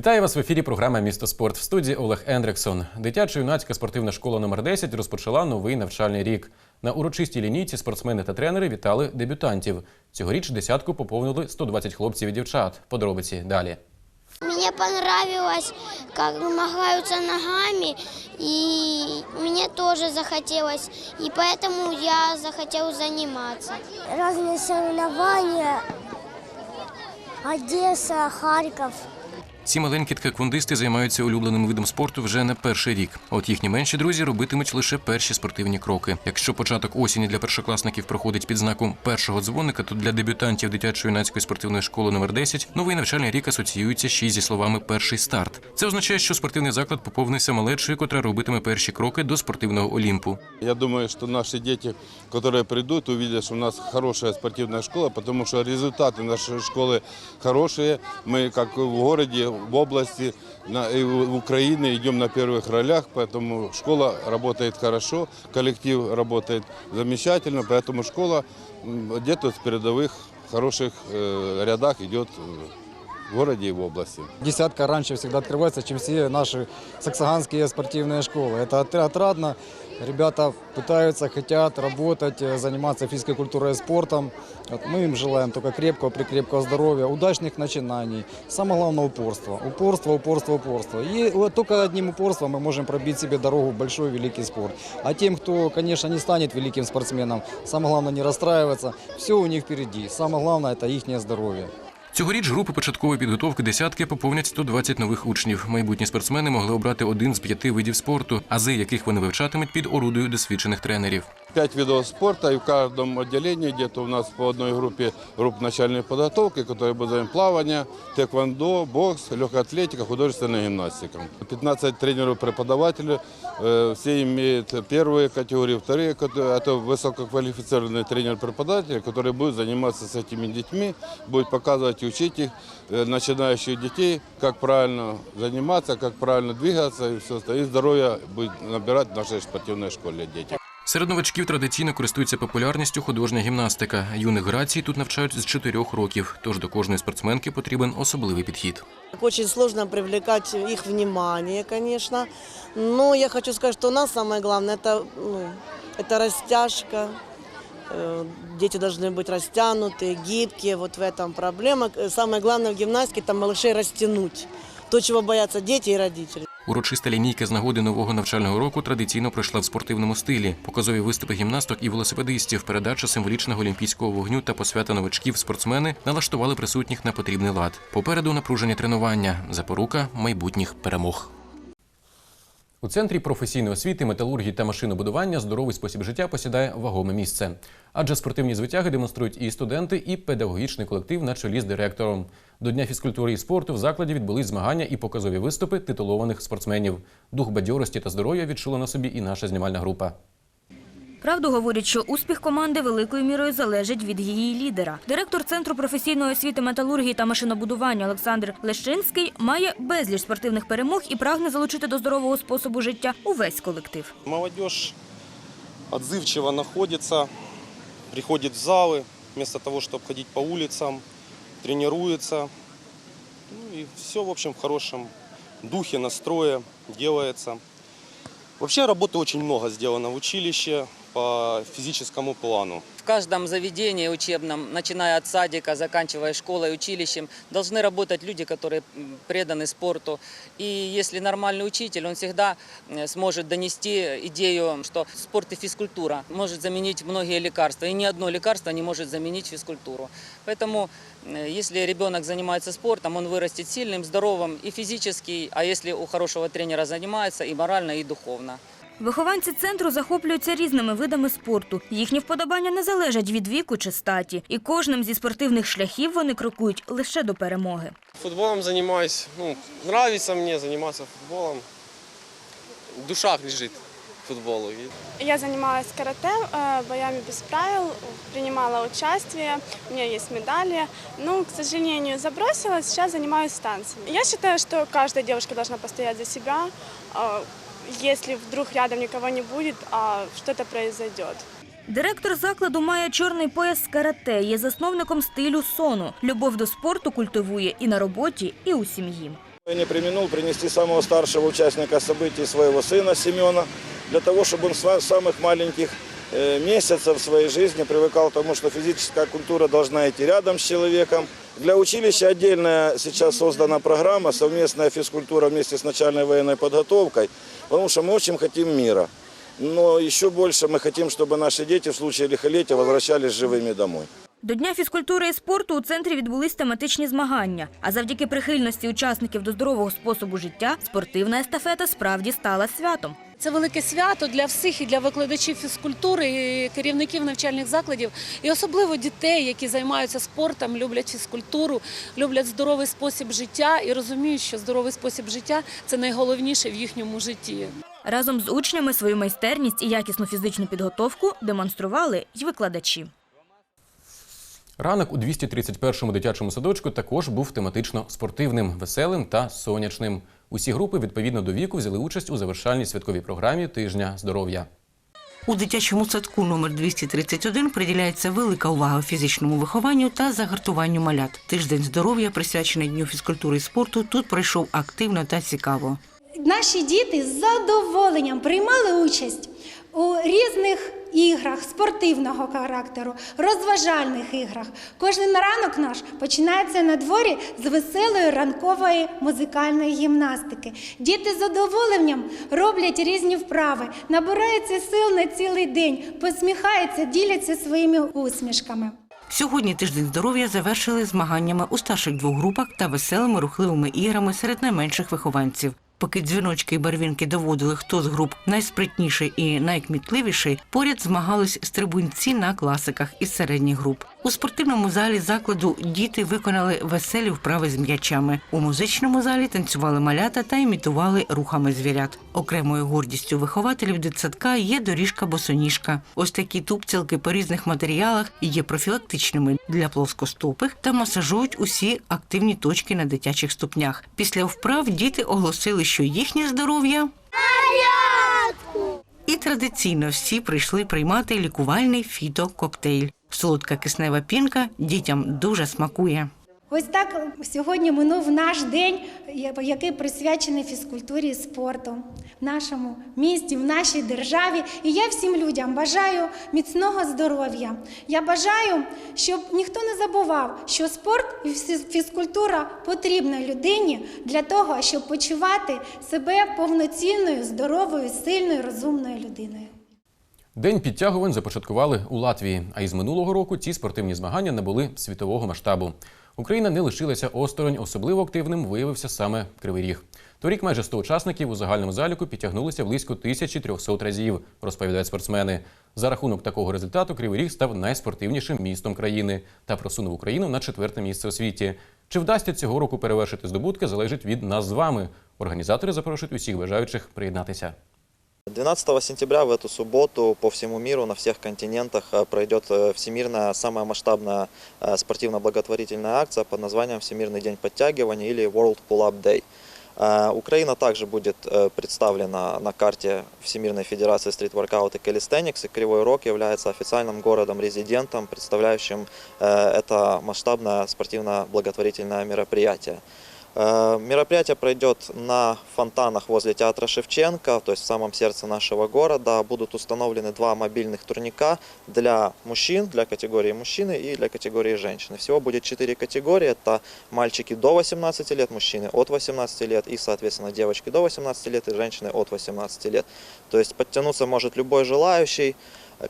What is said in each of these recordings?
Вітаю вас в ефірі. Програма Місто спорт в студії Олег Ендрексон. Дитяча юнацька спортивна школа номер 10 розпочала новий навчальний рік. На урочистій лінійці спортсмени та тренери вітали дебютантів. Цьогоріч десятку поповнили 120 хлопців і дівчат. Подробиці далі. Мне понравилось, как махаются ногами, и мне тоже захотелось, и поэтому я захотел заниматься. разные соревнования. Одесса, Харьков. Ці маленькі ткеквондисти займаються улюбленим видом спорту вже не перший рік. А От їхні менші друзі робитимуть лише перші спортивні кроки. Якщо початок осені для першокласників проходить під знаком першого дзвоника, то для дебютантів дитячої юнацької спортивної школи номер 10 новий навчальний рік асоціюється ще й зі словами перший старт. Це означає, що спортивний заклад поповнився малечою, котра робитиме перші кроки до спортивного олімпу. Я думаю, что наши дети, которые придут, увидят, что у нас хорошая спортивная школа, потому что результаты нашей школы хорошие. Мы, как в городе, в области, на, и в Украине идем на первых ролях, поэтому школа работает хорошо, коллектив работает замечательно, поэтому школа м, где-то в передовых хороших э, рядах идет э, в городе и в области. Десятка раньше всегда открывается, чем все наши саксаганские спортивные школы. Это от- отрадно. Ребята пытаются, хотят работать, э, заниматься физической культурой и спортом. Мы им желаем только крепкого, прикрепкого здоровья, удачных начинаний. Самое главное упорство. Упорство, упорство, упорство. И вот только одним упорством мы можем пробить себе дорогу в большой великий спорт. А тем, кто, конечно, не станет великим спортсменом, самое главное не расстраиваться. Все у них впереди. Самое главное – это их здоровье. Цьогоріч групи початкової підготовки десятки поповнять 120 нових учнів. Майбутні спортсмени могли обрати один з п'яти видів спорту, ази яких вони вивчатимуть під орудою досвідчених тренерів. Пять видов спорта, и в каждом отделении где-то у нас по одной группе групп начальной подготовки, которые будут плавание, тэквондо, бокс, легкая атлетика, художественная гимнастика. 15 тренеров-преподавателей, э, все имеют первые категории, вторые, кате- это высококвалифицированные тренер-преподаватели, которые будут заниматься с этими детьми, будут показывать и учить их, э, начинающих детей, как правильно заниматься, как правильно двигаться и все остальное. И здоровье будет набирать в нашей спортивной школе дети. Серед новачків традиційно користується популярністю художня гімнастика. Юних грацій тут навчають з 4 років, тож до кожної спортсменки потрібен особливий підхід. Очень сложно привлекать их внимание, конечно. Но я хочу сказать, что у нас самое главное это, ну, это растяжка. Э, Дети должны быть растянутые, гибкие. Вот в этом проблема. Э, Самое главное в гимнастике это малышей растянуть. То, чего боятся дети и родители. Урочиста лінійка з нагоди нового навчального року традиційно пройшла в спортивному стилі. Показові виступи гімнасток і велосипедистів, передача символічного олімпійського вогню та посвята новачків спортсмени налаштували присутніх на потрібний лад. Попереду напружені тренування, запорука майбутніх перемог. У центрі професійної освіти, металургії та машинобудування здоровий спосіб життя посідає вагоме місце. Адже спортивні звитяги демонструють і студенти, і педагогічний колектив на чолі з директором. До Дня фізкультури і спорту в закладі відбулись змагання і показові виступи титулованих спортсменів. Дух бадьорості та здоров'я відчула на собі і наша знімальна група. Правду говорять, що успіх команди великою мірою залежить від її лідера. Директор Центру професійної освіти металургії та машинобудування Олександр Лещинський має безліч спортивних перемог і прагне залучити до здорового способу життя увесь колектив. Молодежь отзывчиво находится, приходит в залы, вместо того, чтобы ходить по улицам, тренируется. Ну и все, в общем, в хорошем духе, настрое делается. Вообще работы очень много сделано в училище по физическому плану. В каждом заведении учебном, начиная от садика, заканчивая школой, училищем, должны работать люди, которые м, преданы спорту. И если нормальный учитель, он всегда э, сможет донести идею, что спорт и физкультура может заменить многие лекарства. И ни одно лекарство не может заменить физкультуру. Поэтому, э, если ребенок занимается спортом, он вырастет сильным, здоровым и физически, а если у хорошего тренера занимается, и морально, и духовно. Вихованці центру захоплюються різними видами спорту. Їхні вподобання не залежать від віку чи статі. І кожним зі спортивних шляхів вони крокують лише до перемоги. Футболом занимаюсь, ну, нравится мне заниматься футболом. Душа лежит футболу. Я занималась карате, э, боями без правил, принимала участие, у меня есть медали. Ну, к сожалению, забросила, сейчас занимаюсь танцами. Я считаю, что каждая девушка должна постоять за себя, если вдруг рядом никого не будет, а что-то произойдет. Директор закладу має чорний пояс з карате, є засновником стилю сону. Любов до спорту культивує і на роботі, і у сім'ї. Я не применил принести самого старшего участника событий, своего сына Семена, для того, чтобы он с са- самых маленьких э, месяцев своей жизни привыкал к тому, что физическая культура должна идти рядом с человеком. Для училища отдельная сейчас создана программа «Совместная физкультура вместе с начальной военной подготовкой», потому что мы очень хотим мира. Но еще больше мы хотим, чтобы наши дети в случае лихолетия возвращались живыми домой. До Дня фізкультури і спорту у центрі відбулись тематичні змагання. А завдяки прихильності учасників до здорового способу життя спортивна естафета справді стала святом. Це велике свято для всіх і для викладачів фізкультури, і керівників навчальних закладів, і особливо дітей, які займаються спортом, люблять фізкультуру, люблять здоровий спосіб життя і розуміють, що здоровий спосіб життя це найголовніше в їхньому житті. Разом з учнями свою майстерність і якісну фізичну підготовку демонстрували й викладачі. Ранок у 231-му дитячому садочку також був тематично спортивним, веселим та сонячним. Усі групи відповідно до віку взяли участь у завершальній святковій програмі тижня здоров'я. У дитячому садку номер 231 приділяється велика увага фізичному вихованню та загартуванню малят. Тиждень здоров'я, присвячений дню фізкультури і спорту, тут пройшов активно та цікаво. Наші діти з задоволенням приймали участь у різних іграх спортивного характеру, розважальних іграх. Кожен ранок наш починається на дворі з веселої ранкової музикальної гімнастики. Діти з задоволенням роблять різні вправи, набираються сил на цілий день, посміхаються, діляться своїми усмішками. Сьогодні тиждень здоров'я завершили змаганнями у старших двох групах та веселими рухливими іграми серед найменших вихованців. Поки дзвіночки і барвінки доводили, хто з груп найспритніший і найкмітливіший, поряд змагались стрибунці на класиках із середніх груп. У спортивному залі закладу діти виконали веселі вправи з м'ячами. У музичному залі танцювали малята та імітували рухами звірят. Окремою гордістю вихователів дитсадка є доріжка босоніжка. Ось такі тупцілки по різних матеріалах є профілактичними для плоскостопих та масажують усі активні точки на дитячих ступнях. Після вправ діти оголосили, що їхнє здоров'я і традиційно всі прийшли приймати лікувальний фітококтейль. Солодка киснева пінка дітям дуже смакує. Ось так сьогодні минув наш день, який присвячений фізкультурі і спорту в нашому місті, в нашій державі. І я всім людям бажаю міцного здоров'я. Я бажаю, щоб ніхто не забував, що спорт і фізкультура потрібна людині для того, щоб почувати себе повноцінною, здоровою, сильною, розумною людиною. День підтягувань започаткували у Латвії, а із минулого року ці спортивні змагання набули світового масштабу. Україна не лишилася осторонь, особливо активним виявився саме Кривий Ріг. Торік майже 100 учасників у загальному заліку підтягнулися близько 1300 разів, розповідають спортсмени. За рахунок такого результату Кривий Ріг став найспортивнішим містом країни та просунув Україну на четверте місце у світі. Чи вдасться цього року перевершити здобутки, залежить від нас з вами. Організатори запрошують усіх бажаючих приєднатися. 12 сентября в эту субботу по всему миру на всех континентах э, пройдет э, всемирная, самая масштабная э, спортивно-благотворительная акция под названием Всемирный день подтягивания или World Pull-Up Day. Украина также будет представлена на карте Всемирной Федерации Workout и Calisthenics, и Кривой Рог является официальным городом-резидентом, представляющим это масштабное спортивно-благотворительное мероприятие. Э, Мероприятие пройдет на фонтанах возле театра Шевченко, то есть в самом сердце нашего города. Будут установлены два мобильных турника для мужчин, для категории мужчины и для категории женщины. Всего будет четыре категории. Это мальчики до 18 лет, мужчины от 18 лет и, соответственно, девочки до 18 лет и женщины от 18 лет. То есть подтянуться может любой желающий.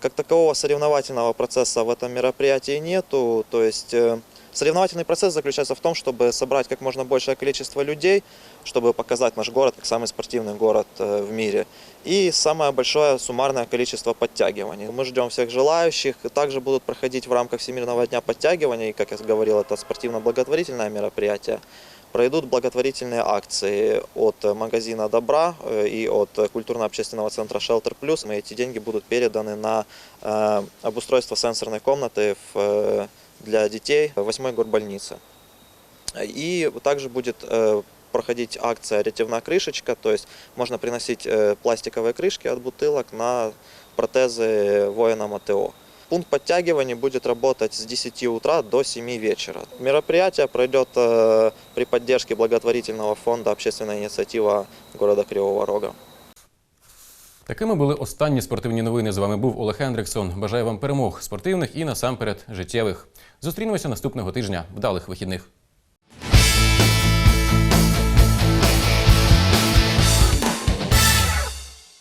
Как такового соревновательного процесса в этом мероприятии нету. То есть э, Соревновательный процесс заключается в том, чтобы собрать как можно большее количество людей, чтобы показать наш город как самый спортивный город э, в мире. И самое большое суммарное количество подтягиваний. Мы ждем всех желающих. Также будут проходить в рамках Всемирного дня подтягиваний, как я говорил, это спортивно-благотворительное мероприятие. Пройдут благотворительные акции от магазина «Добра» э, и от культурно-общественного центра «Шелтер Плюс». И эти деньги будут переданы на э, обустройство сенсорной комнаты в э, для детей в 8 горбольнице. И также будет э, проходить акция «Ретивная крышечка», то есть можно приносить э, пластиковые крышки от бутылок на протезы воинам АТО. Пункт подтягиваний будет работать с 10 утра до 7 вечера. Мероприятие пройдет э, при поддержке благотворительного фонда «Общественная инициатива города Кривого Рога». Такими були останні спортивні новини. З вами був Олег Хендриксон. Бажаю вам перемог спортивних і насамперед життєвих. Зустрінемося наступного тижня. Вдалих вихідних.